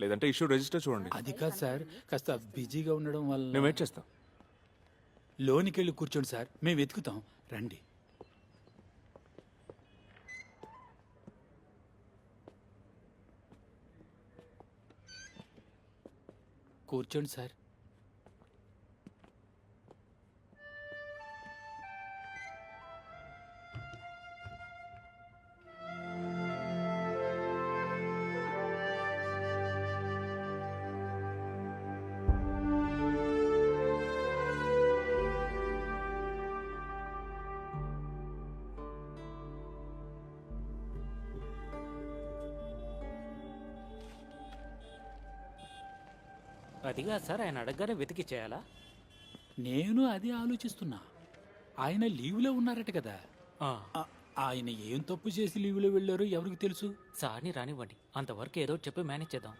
లేదంటే issue register చూడండి. అది కాదు సార్ కాస్త బిజీగా ఉండడం నేను వల్ల వెయిట్ చేస్తా. లోనికి వెళ్ళి కూర్చోండి సార్ మేము వెతుకుతాం. రండి. కూర్చోండి సార్. అదిగా సార్ ఆయన అడగగానే వెతికి చేయాలా? నేను అదే ఆలోచిస్తున్నా. ఆయన లీవ్లో ఉన్నారట కదా. ఆ, ఆ- ఆయన ఏం తప్పు చేసి లీవ్లో వెళ్ళారో ఎవరికి తెలుసు? సార్ని రానివ్వండి. అంతవరకు ఏదో ఒకటి చెప్పి మేనేజ్ చేద్దాం.